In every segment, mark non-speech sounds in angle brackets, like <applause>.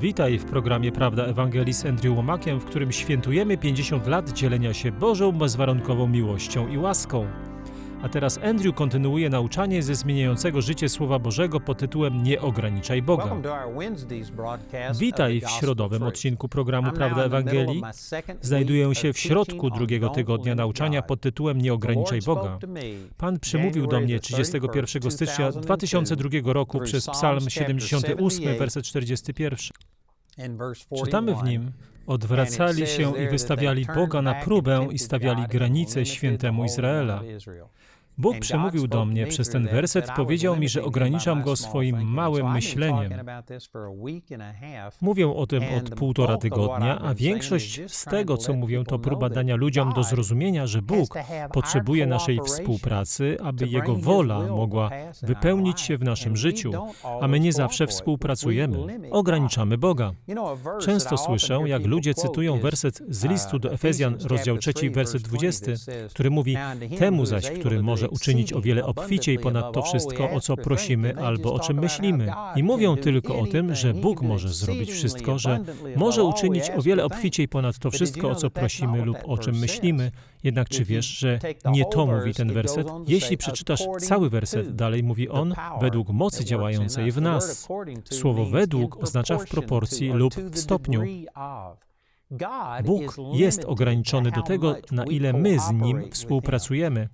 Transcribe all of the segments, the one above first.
Witaj w programie Prawda Ewangelii z Andrew Łomakiem, w którym świętujemy 50 lat dzielenia się Bożą bezwarunkową miłością i łaską. A teraz Andrew kontynuuje nauczanie ze zmieniającego życie Słowa Bożego pod tytułem Nie ograniczaj Boga. Witaj w środowym odcinku programu Prawda Ewangelii. Znajduję się w środku drugiego tygodnia nauczania pod tytułem Nie ograniczaj Boga. Pan przemówił do mnie 31 stycznia 2002 roku przez Psalm 78, werset 41. Czytamy w nim: Odwracali się i wystawiali Boga na próbę i stawiali granice świętemu Izraela. Bóg przemówił do mnie przez ten werset, powiedział mi, że ograniczam go swoim małym myśleniem. Mówię o tym od półtora tygodnia, a większość z tego, co mówię, to próba dania ludziom do zrozumienia, że Bóg potrzebuje naszej współpracy, aby Jego wola mogła wypełnić się w naszym życiu, a my nie zawsze współpracujemy. Ograniczamy Boga. Często słyszę, jak ludzie cytują werset z listu do Efezjan, rozdział 3, werset 20, który mówi: Temu zaś, który może uczynić o wiele obficiej ponad to wszystko, o co prosimy albo o czym myślimy. I mówią tylko o tym, że Bóg może zrobić wszystko, że może uczynić o wiele obficiej ponad to wszystko, o co prosimy lub o czym myślimy. Jednak czy wiesz, że nie to mówi ten werset? Jeśli przeczytasz cały werset, dalej mówi on, według mocy działającej w nas. Słowo według oznacza w proporcji lub w stopniu. Bóg jest ograniczony do tego, na ile my z Nim współpracujemy.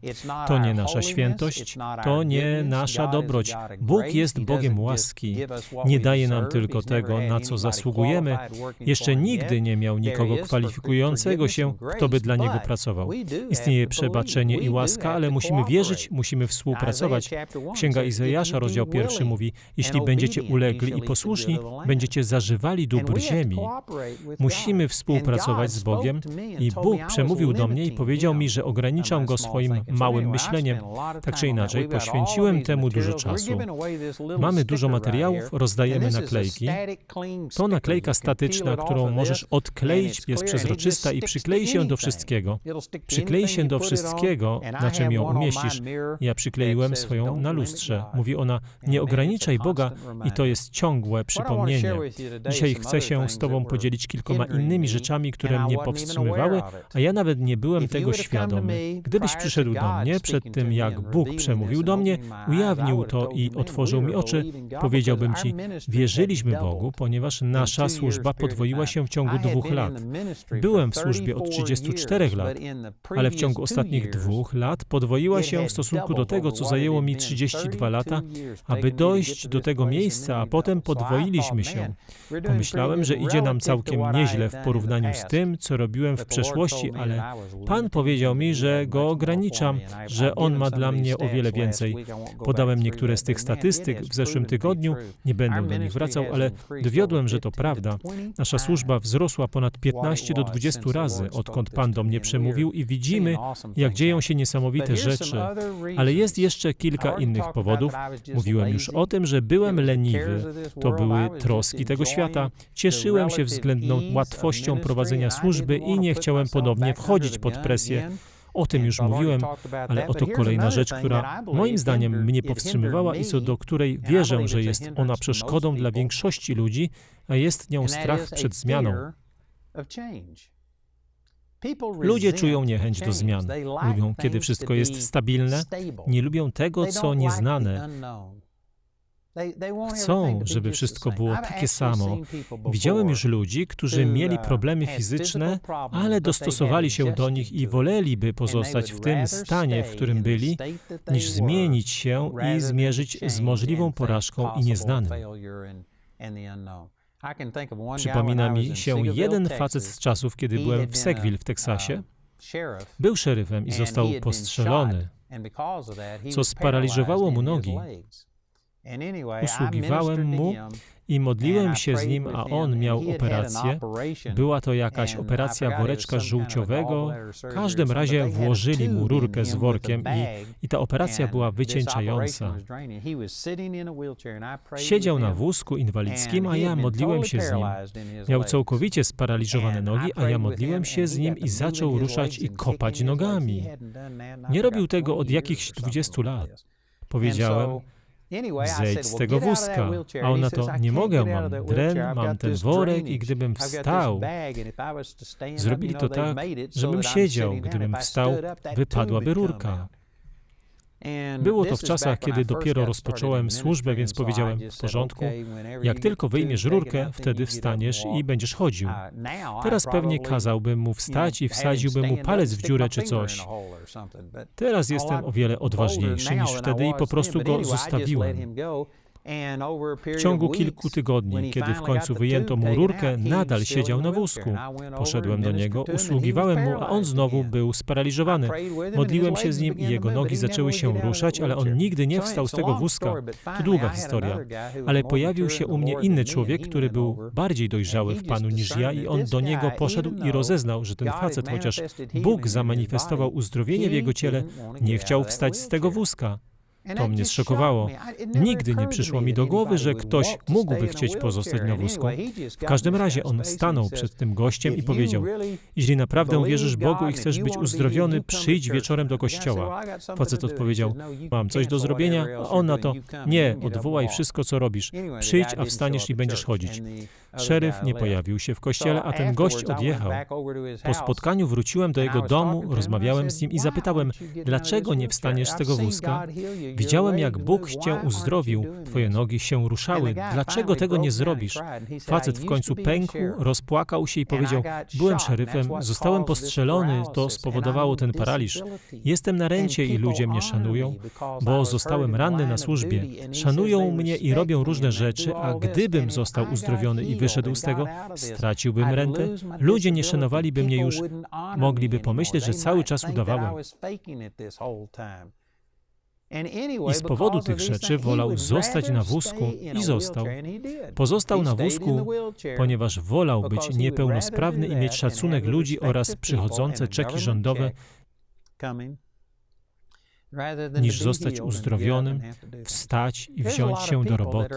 To nie nasza świętość, to nie nasza dobroć. Bóg jest Bogiem łaski. Nie daje nam tylko tego, na co zasługujemy. Jeszcze nigdy nie miał nikogo kwalifikującego się, kto by dla Niego pracował. Istnieje przebaczenie i łaska, ale musimy wierzyć, musimy współpracować. Księga Izajasza, rozdział pierwszy mówi, jeśli będziecie ulegli i posłuszni, będziecie zażywali dóbr ziemi. Musimy współpracować współpracować z Bogiem i Bóg przemówił do mnie i powiedział mi, że ograniczam go swoim małym myśleniem. Tak czy inaczej, poświęciłem temu dużo czasu. Mamy dużo materiałów, rozdajemy naklejki. To naklejka statyczna, którą możesz odkleić, jest przezroczysta i przyklei się do wszystkiego. Przyklei się do wszystkiego, na czym ją umieścisz. Ja przykleiłem swoją na lustrze. Mówi ona, nie ograniczaj Boga i to jest ciągłe przypomnienie. Dzisiaj chcę się z Tobą podzielić kilkoma innymi rzeczami, rzeczami, które mnie powstrzymywały, a ja nawet nie byłem tego świadomy. Gdybyś przyszedł do mnie przed tym, jak Bóg przemówił do mnie, ujawnił to i otworzył mi oczy, powiedziałbym Ci, wierzyliśmy Bogu, ponieważ nasza służba podwoiła się w ciągu dwóch lat. Byłem w służbie od 34 lat, ale w ciągu ostatnich dwóch lat podwoiła się w stosunku do tego, co zajęło mi 32 lata, aby dojść do tego miejsca, a potem podwoiliśmy się. Pomyślałem, że idzie nam całkiem nieźle w porównaniu z tym, co robiłem w przeszłości, ale Pan powiedział mi, że go ograniczam, że On ma dla mnie o wiele więcej. Podałem niektóre z tych statystyk w zeszłym tygodniu, nie będę do nich wracał, ale dowiodłem, że to prawda. Nasza służba wzrosła ponad 15 do 20 razy, odkąd Pan do mnie przemówił i widzimy, jak dzieją się niesamowite rzeczy. Ale jest jeszcze kilka innych powodów. Mówiłem już o tym, że byłem leniwy. To były troski tego świata. Cieszyłem się względną łatwością prowadzenia służby i nie chciałem ponownie wchodzić pod presję. O tym już mówiłem, ale oto kolejna rzecz, która moim zdaniem mnie powstrzymywała i co do której wierzę, że jest ona przeszkodą dla większości ludzi, a jest nią strach przed zmianą. Ludzie czują niechęć do zmian. Lubią, kiedy wszystko jest stabilne, nie lubią tego, co nieznane. Chcą, żeby wszystko było takie samo. Widziałem już ludzi, którzy mieli problemy fizyczne, ale dostosowali się do nich i woleliby pozostać w tym stanie, w którym byli, niż zmienić się i zmierzyć z możliwą porażką i nieznanym. Przypomina mi się jeden facet z czasów, kiedy byłem w Segville w Teksasie. Był szeryfem i został postrzelony, co sparaliżowało mu nogi. Usługiwałem mu i modliłem się z nim, a on miał operację. Była to jakaś operacja woreczka żółciowego. W każdym razie włożyli mu rurkę z workiem i, i ta operacja była wycieńczająca. Siedział na wózku inwalidzkim, a ja modliłem się z nim. Miał całkowicie sparaliżowane nogi, a ja modliłem się z nim i zaczął ruszać i kopać nogami. Nie robił tego od jakichś 20 lat. Powiedziałem, Zejdź z tego wózka. A on na to, nie mogę, mam dren, mam ten worek i gdybym wstał, zrobili to tak, żebym siedział. Gdybym wstał, wypadłaby rurka. Było to w czasach, kiedy dopiero rozpocząłem służbę, więc powiedziałem, w porządku, jak tylko wyjmiesz rurkę, wtedy wstaniesz i będziesz chodził. Teraz pewnie kazałbym mu wstać i wsadziłbym mu palec w dziurę czy coś. Teraz jestem o wiele odważniejszy niż wtedy i po prostu go zostawiłem. W ciągu kilku tygodni, kiedy w końcu wyjęto mu rurkę, nadal siedział na wózku. Poszedłem do niego, usługiwałem mu, a on znowu był sparaliżowany. Modliłem się z nim i jego nogi zaczęły się ruszać, ale on nigdy nie wstał z tego wózka. To długa historia. Ale pojawił się u mnie inny człowiek, który był bardziej dojrzały w Panu niż ja i on do niego poszedł i rozeznał, że ten facet, chociaż Bóg zamanifestował uzdrowienie w jego ciele, nie chciał wstać z tego wózka. To mnie zszokowało. Nigdy nie przyszło mi do głowy, że ktoś mógłby chcieć pozostać na wózku. W każdym razie on stanął przed tym gościem i powiedział: Jeśli naprawdę wierzysz Bogu i chcesz być uzdrowiony, przyjdź wieczorem do kościoła. Facet odpowiedział: Mam coś do zrobienia, a on na to: Nie, odwołaj wszystko, co robisz. Przyjdź, a wstaniesz i będziesz chodzić. Szeryf nie pojawił się w kościele, a ten gość odjechał. Po spotkaniu wróciłem do jego domu, rozmawiałem z nim i zapytałem, dlaczego nie wstaniesz z tego wózka? Widziałem, jak Bóg cię uzdrowił, twoje nogi się ruszały. Dlaczego tego nie zrobisz? Facet w końcu pękł, rozpłakał się i powiedział: Byłem szeryfem, zostałem postrzelony, to spowodowało ten paraliż. Jestem na rencie i ludzie mnie szanują, bo zostałem ranny na służbie. Szanują mnie i robią różne rzeczy, a gdybym został uzdrowiony i wyszedł z tego, straciłbym rentę. Ludzie nie szanowaliby mnie już, mogliby pomyśleć, że cały czas udawałem. I z powodu tych rzeczy wolał zostać na wózku i został. Pozostał na wózku, ponieważ wolał być niepełnosprawny i mieć szacunek ludzi oraz przychodzące czeki rządowe, niż zostać uzdrowionym, wstać i wziąć się do roboty.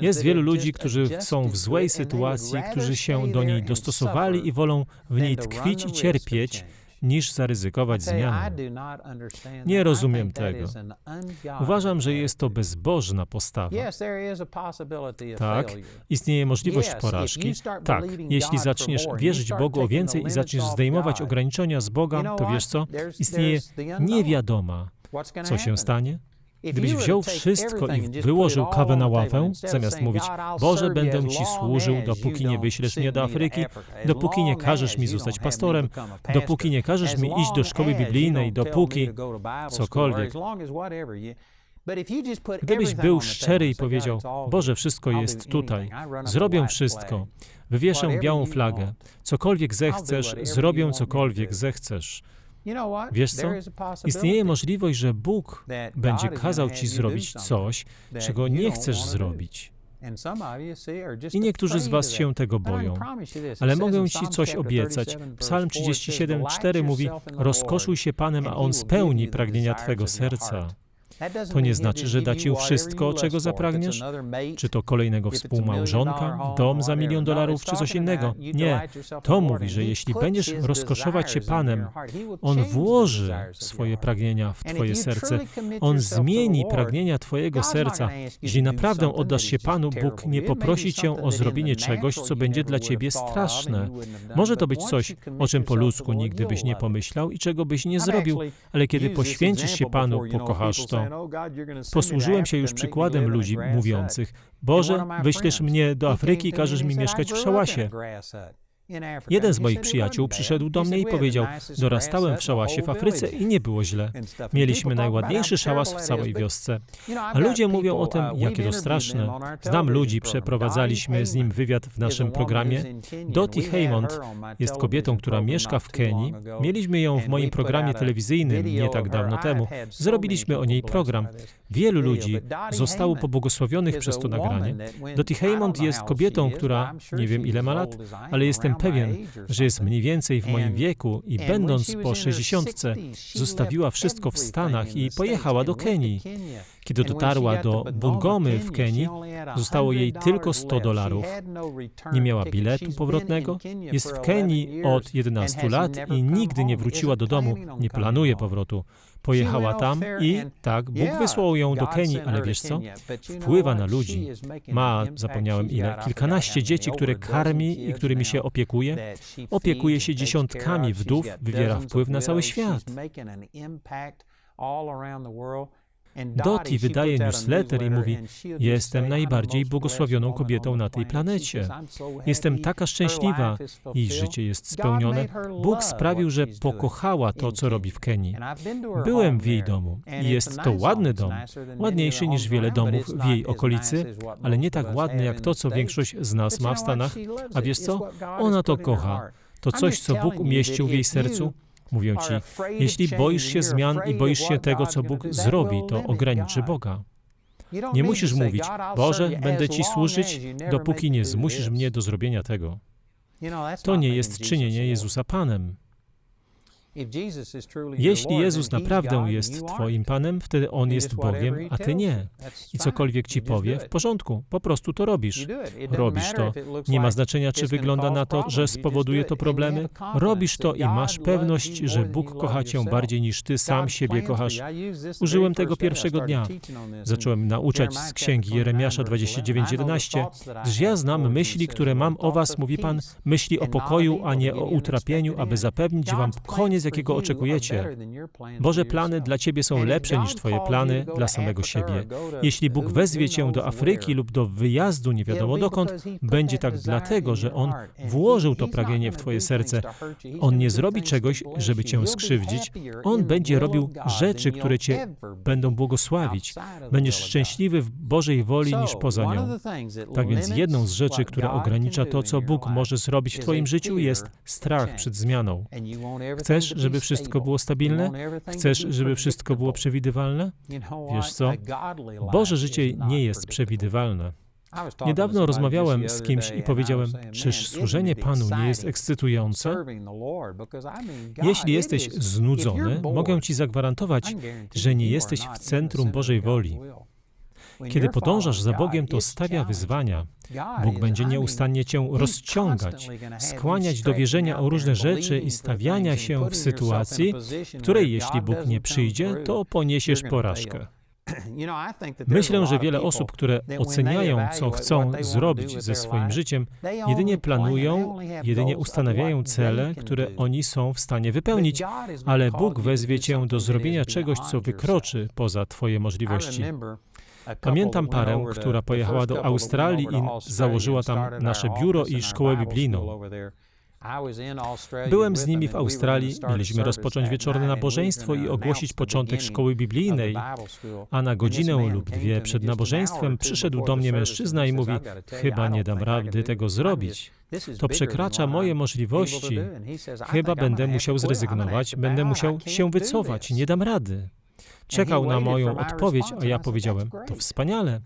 Jest wielu ludzi, którzy są w złej sytuacji, którzy się do niej dostosowali i wolą w niej tkwić i cierpieć, niż zaryzykować zmianę. Nie rozumiem tego. Uważam, że jest to bezbożna postawa. Tak, istnieje możliwość porażki. Tak, jeśli zaczniesz wierzyć Bogu o więcej i zaczniesz zdejmować ograniczenia z Boga, to wiesz co? Istnieje niewiadoma. Co się stanie? Gdybyś wziął wszystko i wyłożył kawę na ławę, zamiast mówić, Boże, będę Ci służył, dopóki nie wyślesz mnie do Afryki, dopóki nie każesz mi zostać pastorem, dopóki nie każesz mi iść do szkoły biblijnej, dopóki cokolwiek. Gdybyś był szczery i powiedział, Boże, wszystko jest tutaj, zrobię wszystko, wywieszę białą flagę, cokolwiek zechcesz, zrobię cokolwiek zechcesz. Wiesz co? Istnieje możliwość, że Bóg będzie kazał ci zrobić coś, czego nie chcesz zrobić. I niektórzy z Was się tego boją. Ale mogę Ci coś obiecać. Psalm 37,4 mówi: Rozkoszuj się Panem, a On spełni pragnienia Twego serca. To nie znaczy, że da ci wszystko, czego zapragniesz? Czy to kolejnego współmałżonka, dom za milion dolarów, czy coś innego? Nie. To mówi, że jeśli będziesz rozkoszować się Panem, On włoży swoje pragnienia w Twoje serce. On zmieni pragnienia Twojego serca. Jeśli naprawdę oddasz się Panu, Bóg nie poprosi Cię o zrobienie czegoś, co będzie dla Ciebie straszne. Może to być coś, o czym po ludzku nigdy byś nie pomyślał i czego byś nie zrobił, ale kiedy poświęcisz się Panu, pokochasz to. Posłużyłem się już przykładem ludzi mówiących: Boże, wyślesz mnie do Afryki i każesz mi mieszkać w szałasie. Jeden z moich przyjaciół przyszedł do mnie i powiedział: Dorastałem w szałasie w Afryce i nie było źle. Mieliśmy najładniejszy szałas w całej wiosce. A ludzie mówią o tym, jakie to straszne. Znam ludzi, przeprowadzaliśmy z nim wywiad w naszym programie. Dottie Haymond jest kobietą, która mieszka w Kenii. Mieliśmy ją w moim programie telewizyjnym nie tak dawno temu. Zrobiliśmy o niej program. Wielu ludzi zostało pobłogosławionych przez to nagranie. Dottie Haymond jest kobietą, która nie wiem ile ma lat, ale jestem pewien, że jest mniej więcej w moim wieku i będąc po sześćdziesiątce, zostawiła wszystko w Stanach i pojechała do Kenii. Kiedy dotarła do Bungomy w Kenii, zostało jej tylko 100 dolarów. Nie miała biletu powrotnego, jest w Kenii od 11 lat i nigdy nie wróciła do domu, nie planuje powrotu. Pojechała tam i tak, Bóg wysłał ją do Kenii, ale wiesz co? Wpływa na ludzi. Ma, zapomniałem ile, kilkanaście dzieci, które karmi i którymi się opiekuje. Opiekuje się dziesiątkami wdów, wywiera wpływ na cały świat. Dottie wydaje newsletter i mówi: Jestem najbardziej błogosławioną kobietą na tej planecie. Jestem taka szczęśliwa, jej życie jest spełnione. Bóg sprawił, że pokochała to, co robi w Kenii. Byłem w jej domu i jest to ładny dom, ładniejszy niż wiele domów w jej okolicy, ale nie tak ładny jak to, co większość z nas ma w Stanach. A wiesz co? Ona to kocha. To coś, co Bóg umieścił w jej sercu. Mówią ci, jeśli boisz się zmian i boisz się tego, co Bóg zrobi, to ograniczy Boga. Nie musisz mówić, Boże, będę Ci służyć, dopóki nie zmusisz mnie do zrobienia tego. To nie jest czynienie Jezusa Panem. Jeśli Jezus naprawdę jest Twoim Panem, wtedy On jest Bogiem, a Ty nie. I cokolwiek Ci powie, w porządku, po prostu to robisz. Robisz to. Nie ma znaczenia, czy wygląda na to, że spowoduje to problemy. Robisz to i masz pewność, że Bóg kocha Cię bardziej niż Ty sam siebie kochasz. Użyłem tego pierwszego dnia. Zacząłem nauczać z księgi Jeremiasza 29:11, gdyż ja znam myśli, które mam o Was, mówi Pan, myśli o pokoju, a nie o utrapieniu, aby zapewnić Wam koniec z jakiego oczekujecie. Boże plany dla Ciebie są lepsze niż Twoje plany dla samego siebie. Jeśli Bóg wezwie Cię do Afryki lub do wyjazdu nie wiadomo dokąd, będzie tak dlatego, że On włożył to pragnienie w Twoje serce. On nie zrobi czegoś, żeby Cię skrzywdzić. On będzie robił rzeczy, które Cię będą błogosławić. Będziesz szczęśliwy w Bożej woli niż poza nią. Tak więc jedną z rzeczy, która ogranicza to, co Bóg może zrobić w Twoim życiu, jest strach przed zmianą. Chcesz, żeby wszystko było stabilne? Chcesz, żeby wszystko było przewidywalne? Wiesz co? Boże życie nie jest przewidywalne. Niedawno rozmawiałem z kimś i powiedziałem, czyż służenie Panu nie jest ekscytujące? Jeśli jesteś znudzony, mogę Ci zagwarantować, że nie jesteś w centrum Bożej woli. Kiedy podążasz za Bogiem, to stawia wyzwania. Bóg będzie nieustannie cię rozciągać, skłaniać do wierzenia o różne rzeczy i stawiania się w sytuacji, w której jeśli Bóg nie przyjdzie, to poniesiesz porażkę. <clears throat> Myślę, że wiele osób, które oceniają, co chcą zrobić ze swoim życiem, jedynie planują, jedynie ustanawiają cele, które oni są w stanie wypełnić, ale Bóg wezwie cię do zrobienia czegoś, co wykroczy poza Twoje możliwości. Pamiętam parę, która pojechała do Australii i założyła tam nasze biuro i szkołę biblijną. Byłem z nimi w Australii, mieliśmy rozpocząć wieczorne nabożeństwo i ogłosić początek szkoły biblijnej, a na godzinę lub dwie przed nabożeństwem przyszedł do mnie mężczyzna i mówi, chyba nie dam rady tego zrobić. To przekracza moje możliwości. Chyba będę musiał zrezygnować, będę musiał się wycofać, nie dam rady. Czekał na moją odpowiedź, a ja powiedziałem, to wspaniale.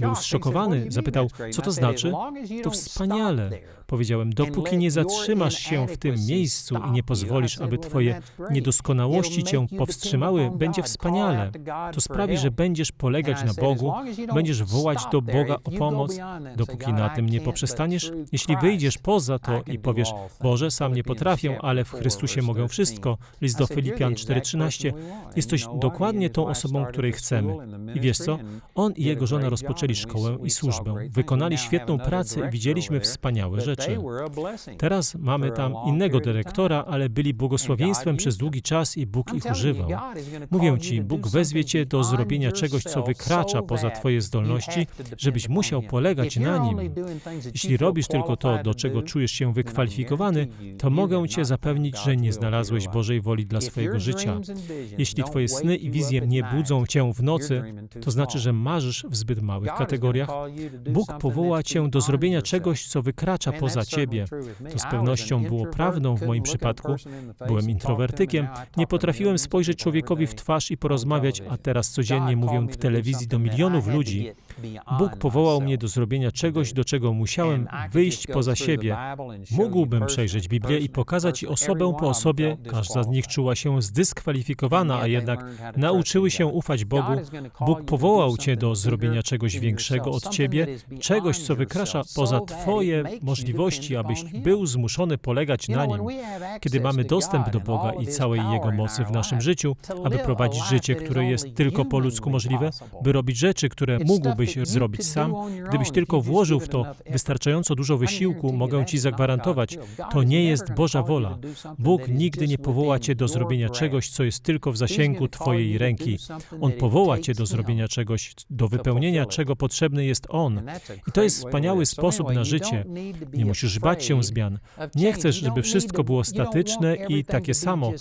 Był zszokowany, zapytał, co to znaczy? To wspaniale. Powiedziałem, dopóki nie zatrzymasz się w tym miejscu i nie pozwolisz, aby Twoje niedoskonałości Cię powstrzymały, będzie wspaniale. To sprawi, że będziesz polegać na Bogu, będziesz wołać do Boga o pomoc, dopóki na tym nie poprzestaniesz. Jeśli wyjdziesz poza to i powiesz, Boże, sam nie potrafię, ale w Chrystusie mogę wszystko, list do Filipian 4,13, jesteś dokładnie tą osobą, której chcemy. I wiesz co? On i jego żona rozpoczęli szkołę i służbę, wykonali świetną pracę i widzieliśmy wspaniałe rzeczy rzeczy. Teraz mamy tam innego dyrektora, ale byli błogosławieństwem przez długi czas i Bóg ich używał. Mówię Ci, Bóg wezwie Cię do zrobienia czegoś, co wykracza poza Twoje zdolności, żebyś musiał polegać na Nim. Jeśli robisz tylko to, do czego czujesz się wykwalifikowany, to mogę Cię zapewnić, że nie znalazłeś Bożej woli dla swojego życia. Jeśli Twoje sny i wizje nie budzą Cię w nocy, to znaczy, że marzysz w zbyt małych kategoriach. Bóg powoła Cię do zrobienia czegoś, co wykracza poza poza Ciebie. To z pewnością było prawdą w moim przypadku. Byłem introwertykiem, nie potrafiłem spojrzeć człowiekowi w twarz i porozmawiać, a teraz codziennie mówię w telewizji do milionów ludzi. Bóg powołał mnie do zrobienia czegoś, do czego musiałem wyjść poza siebie. Mógłbym przejrzeć Biblię i pokazać osobę po osobie, każda z nich czuła się zdyskwalifikowana, a jednak nauczyły się ufać Bogu. Bóg powołał Cię do zrobienia czegoś większego od Ciebie, czegoś, co wykracza poza Twoje możliwości, abyś był zmuszony polegać na Nim. Kiedy mamy dostęp do Boga i całej Jego mocy w naszym życiu, aby prowadzić życie, które jest tylko po ludzku możliwe, by robić rzeczy, które mógłbyś zrobić sam, gdybyś tylko włożył w to wystarczająco dużo wysiłku, mogę Ci zagwarantować, to nie jest Boża wola. Bóg nigdy nie powoła Cię do zrobienia czegoś, co jest tylko w zasięgu Twojej ręki. On powoła Cię do zrobienia czegoś, do wypełnienia czego potrzebny jest On. I to jest wspaniały sposób na życie. Nie musisz bać się zmian. Nie chcesz, żeby wszystko było statyczne i takie samo.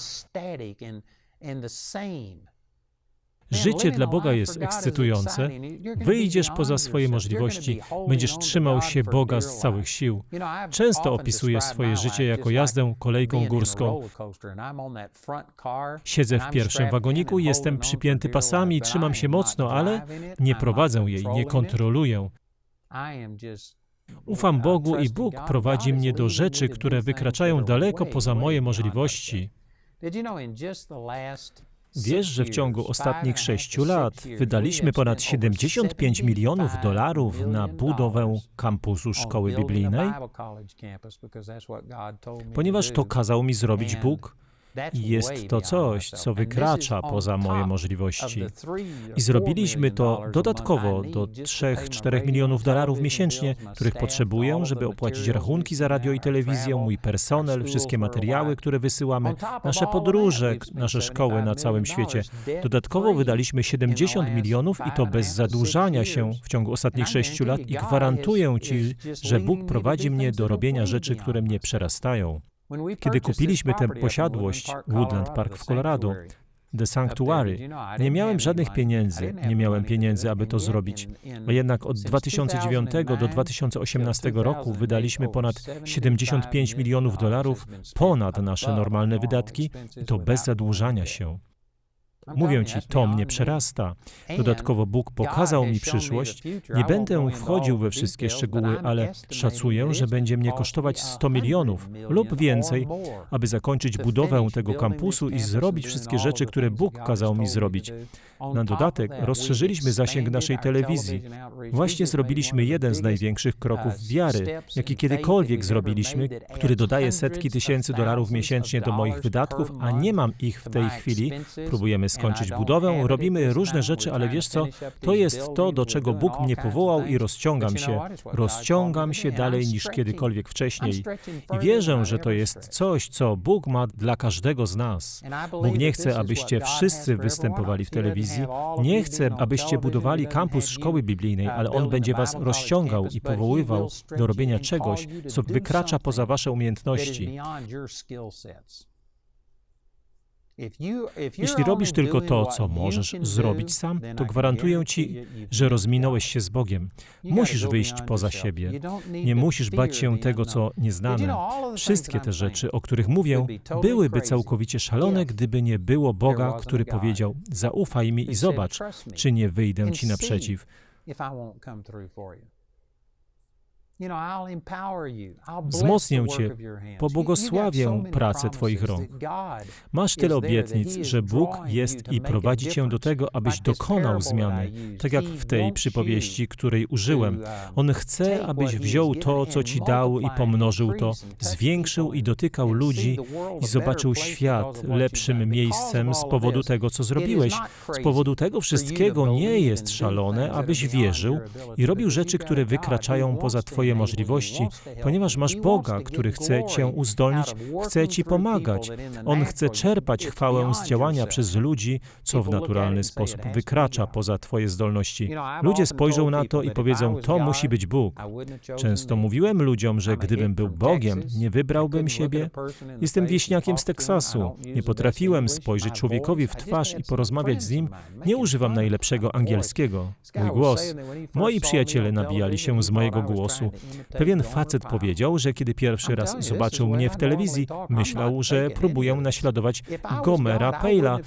Życie dla Boga jest ekscytujące. Wyjdziesz poza swoje możliwości, będziesz trzymał się Boga z całych sił. Często opisuję swoje życie jako jazdę kolejką górską. Siedzę w pierwszym wagoniku, jestem przypięty pasami trzymam się mocno, ale nie prowadzę jej, nie kontroluję. Ufam Bogu i Bóg prowadzi mnie do rzeczy, które wykraczają daleko poza moje możliwości. Wiesz, że w ciągu ostatnich sześciu lat wydaliśmy ponad 75 milionów dolarów na budowę kampusu szkoły biblijnej? Ponieważ to kazał mi zrobić Bóg. I jest to coś, co wykracza poza moje możliwości. I zrobiliśmy to dodatkowo do 3-4 milionów dolarów miesięcznie, których potrzebuję, żeby opłacić rachunki za radio i telewizję, mój personel, wszystkie materiały, które wysyłamy, nasze podróże, nasze szkoły na całym świecie. Dodatkowo wydaliśmy 70 milionów i to bez zadłużania się w ciągu ostatnich 6 lat i gwarantuję Ci, że Bóg prowadzi mnie do robienia rzeczy, które mnie przerastają. Kiedy kupiliśmy tę posiadłość, Woodland Park w Colorado, The Sanctuary, nie miałem żadnych pieniędzy, nie miałem pieniędzy, aby to zrobić. A jednak od 2009 do 2018 roku wydaliśmy ponad 75 milionów dolarów ponad nasze normalne wydatki i to bez zadłużania się. Mówię ci, to mnie przerasta. Dodatkowo Bóg pokazał mi przyszłość. Nie będę wchodził we wszystkie szczegóły, ale szacuję, że będzie mnie kosztować 100 milionów lub więcej, aby zakończyć budowę tego kampusu i zrobić wszystkie rzeczy, które Bóg kazał mi zrobić. Na dodatek rozszerzyliśmy zasięg naszej telewizji. Właśnie zrobiliśmy jeden z największych kroków wiary, jaki kiedykolwiek zrobiliśmy, który dodaje setki tysięcy dolarów miesięcznie do moich wydatków, a nie mam ich w tej chwili. Próbujemy skończyć budowę, robimy różne rzeczy, ale wiesz co? To jest to, do czego Bóg mnie powołał i rozciągam się. Rozciągam się dalej niż kiedykolwiek wcześniej. I wierzę, że to jest coś, co Bóg ma dla każdego z nas. Bóg nie chce, abyście wszyscy występowali w telewizji, nie chcę, abyście budowali kampus szkoły biblijnej, ale on będzie was rozciągał i powoływał do robienia czegoś, co wykracza poza wasze umiejętności. Jeśli robisz tylko to, co możesz zrobić sam, to gwarantuję ci, że rozminąłeś się z Bogiem. Musisz wyjść poza siebie. Nie musisz bać się tego, co nieznane. Wszystkie te rzeczy, o których mówię, byłyby całkowicie szalone, gdyby nie było Boga, który powiedział: Zaufaj mi i zobacz, czy nie wyjdę ci naprzeciw. Wzmocnię Cię, pobłogosławię pracę Twoich rąk. Masz tyle obietnic, że Bóg jest i prowadzi Cię do tego, abyś dokonał zmiany, tak jak w tej przypowieści, której użyłem. uh, On chce, abyś wziął to, co Ci dał i pomnożył to, zwiększył i dotykał ludzi i zobaczył świat lepszym miejscem z powodu tego, co zrobiłeś. Z powodu tego wszystkiego nie jest szalone, abyś wierzył i robił rzeczy, które wykraczają poza Twoje Możliwości, ponieważ masz Boga, który chce Cię uzdolnić, chce Ci pomagać. On chce czerpać chwałę z działania przez ludzi, co w naturalny sposób wykracza poza Twoje zdolności. Ludzie spojrzą na to i powiedzą, to musi być Bóg. Często mówiłem ludziom, że gdybym był Bogiem, nie wybrałbym siebie. Jestem wieśniakiem z Teksasu. Nie potrafiłem spojrzeć człowiekowi w twarz i porozmawiać z nim. Nie używam najlepszego angielskiego. Mój głos. Moi przyjaciele nabijali się z mojego głosu. Pewien facet powiedział, że kiedy pierwszy raz zobaczył mnie w telewizji, myślał, że próbuję naśladować Gomera Pejla.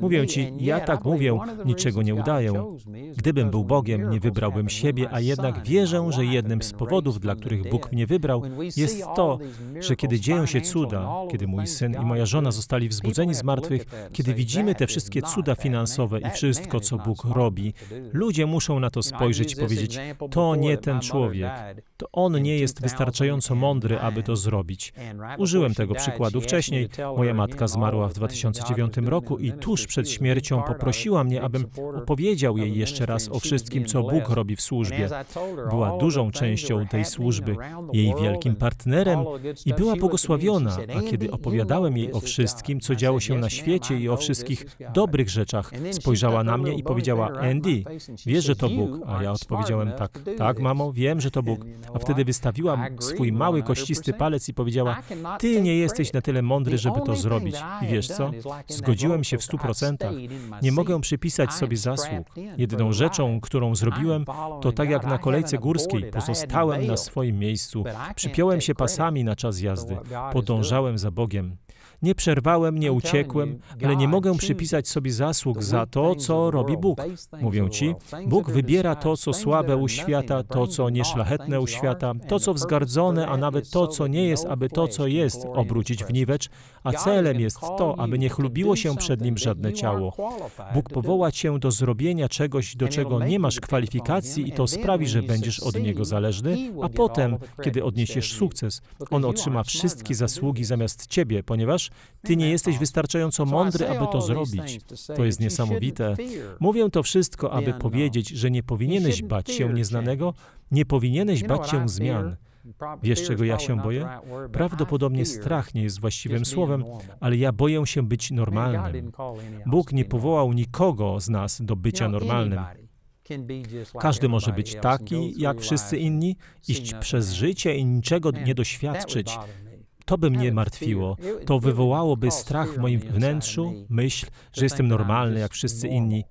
Mówię ci, ja tak mówię, niczego nie udaję. Gdybym był Bogiem, nie wybrałbym siebie, a jednak wierzę, że jednym z powodów, dla których Bóg mnie wybrał, jest to, że kiedy dzieją się cuda, kiedy mój syn i moja żona zostali wzbudzeni z martwych, kiedy widzimy te wszystkie cuda finansowe i wszystko, co Bóg robi, ludzie muszą na to spojrzeć i powiedzieć: To nie ten człowiek, to on nie jest wystarczająco mądry, aby to zrobić. Użyłem tego przykładu wcześniej. Moja matka zmarła w 2009 roku i tuż przed śmiercią poprosiła mnie, abym opowiedział jej jeszcze raz o wszystkim, co Bóg robi w służbie. Była dużą częścią tej służby, jej wielkim partnerem i była błogosławiona, a kiedy opowiadałem jej o wszystkim, co działo się na świecie i o wszystkich dobrych rzeczach, spojrzała na mnie i powiedziała: Andy, wiesz, że to Bóg? A ja odpowiedziałem: Tak, tak, mamo, wiem, że to Bóg. A wtedy wystawiła swój mały kościsty palec i powiedziała: Ty nie jesteś na tyle mądry, żeby to zrobić. I wiesz co? Zgodziłem się w stu procentach. Nie mogę przypisać sobie zasług. Jedyną rzeczą, którą zrobiłem, to tak jak na kolejce górskiej, pozostałem na swoim miejscu, przypiąłem się pasami na czas jazdy, podążałem za Bogiem. Nie przerwałem, nie uciekłem, ale nie mogę przypisać sobie zasług za to, co robi Bóg. Mówię ci, Bóg wybiera to, co słabe u świata, to, co nieszlachetne u świata, to, co wzgardzone, a nawet to, co nie jest, aby to, co jest, obrócić w niwecz, a celem jest to, aby nie chlubiło się przed Nim żadne ciało. Bóg powoła cię do zrobienia czegoś, do czego nie masz kwalifikacji i to sprawi, że będziesz od Niego zależny, a potem, kiedy odniesiesz sukces, On otrzyma wszystkie zasługi zamiast ciebie, ponieważ ty nie jesteś wystarczająco mądry, aby to zrobić. To jest niesamowite. Mówię to wszystko, aby powiedzieć, że nie powinieneś bać się nieznanego, nie powinieneś bać się zmian. Wiesz, czego ja się boję? Prawdopodobnie strach nie jest właściwym słowem, ale ja boję się być normalnym. Bóg nie powołał nikogo z nas do bycia normalnym. Każdy może być taki, jak wszyscy inni, iść przez życie i niczego nie doświadczyć. To by mnie martwiło. To wywołałoby strach w moim wnętrzu, myśl, że jestem normalny jak wszyscy inni.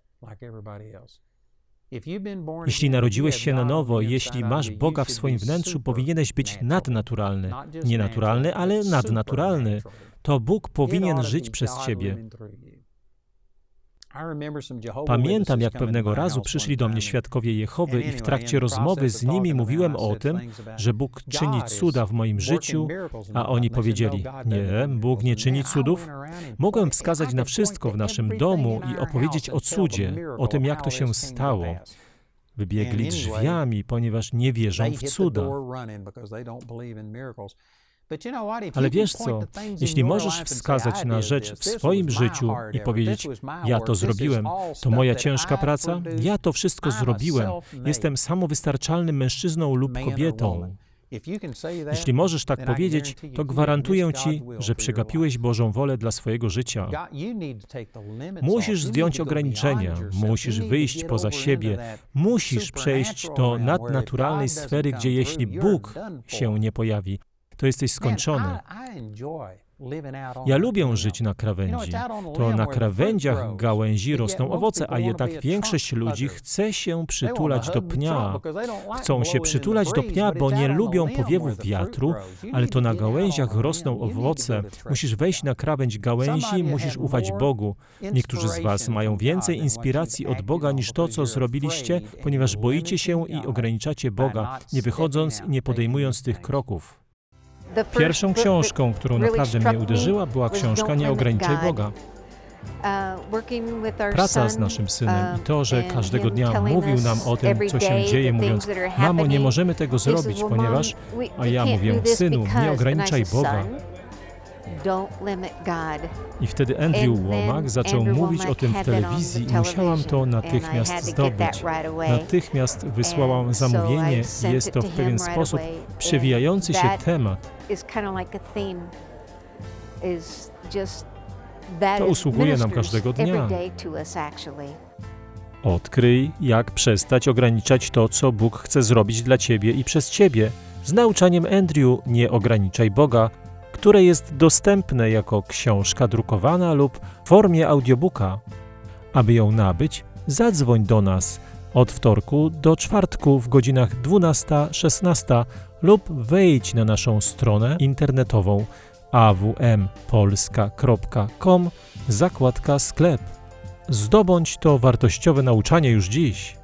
Jeśli narodziłeś się na nowo, jeśli masz Boga w swoim wnętrzu, powinieneś być nadnaturalny. Nie naturalny, ale nadnaturalny. To Bóg powinien żyć przez ciebie. Pamiętam, jak pewnego razu przyszli do mnie świadkowie Jehowy i w trakcie rozmowy z nimi mówiłem o tym, że Bóg czyni cuda w moim życiu, a oni powiedzieli, nie, Bóg nie czyni cudów. Mogłem wskazać na wszystko w naszym domu i opowiedzieć o cudzie, o tym, jak to się stało. Wybiegli drzwiami, ponieważ nie wierzą w cuda. Ale wiesz co, jeśli możesz wskazać na rzecz w swoim życiu i powiedzieć, ja to zrobiłem, to moja ciężka praca, ja to wszystko zrobiłem, jestem samowystarczalnym mężczyzną lub kobietą. Jeśli możesz tak powiedzieć, to gwarantuję ci, że przegapiłeś Bożą wolę dla swojego życia. Musisz zdjąć ograniczenia, musisz wyjść poza siebie, musisz przejść do nadnaturalnej sfery, gdzie jeśli Bóg się nie pojawi, to jesteś skończony. Ja lubię żyć na krawędzi. To na krawędziach gałęzi rosną owoce, a jednak większość ludzi chce się przytulać do pnia. Chcą się przytulać do pnia, bo nie lubią powiewów wiatru, ale to na gałęziach rosną owoce. Musisz wejść na krawędź gałęzi, musisz ufać Bogu. Niektórzy z Was mają więcej inspiracji od Boga niż to, co zrobiliście, ponieważ boicie się i ograniczacie Boga, nie wychodząc i nie podejmując tych kroków. Pierwszą książką, którą naprawdę mnie uderzyła, była książka Nie ograniczaj Boga. Praca z naszym synem i to, że każdego dnia mówił nam o tym, co się dzieje, mówiąc, mamo, nie możemy tego zrobić, ponieważ, a ja mówię, synu, nie ograniczaj Boga. I wtedy Andrew Womack zaczął mówić o tym w telewizji i musiałam to natychmiast zdobyć. Natychmiast wysłałam zamówienie i jest to w pewien sposób przewijający się temat. To usługuje nam każdego dnia. Odkryj, jak przestać ograniczać to, co Bóg chce zrobić dla Ciebie i przez Ciebie. Z nauczaniem Andrew Nie ograniczaj Boga które jest dostępne jako książka drukowana lub w formie audiobooka. Aby ją nabyć, zadzwoń do nas od wtorku do czwartku w godzinach 12-16 lub wejdź na naszą stronę internetową awmpolska.com zakładka sklep. Zdobądź to wartościowe nauczanie już dziś.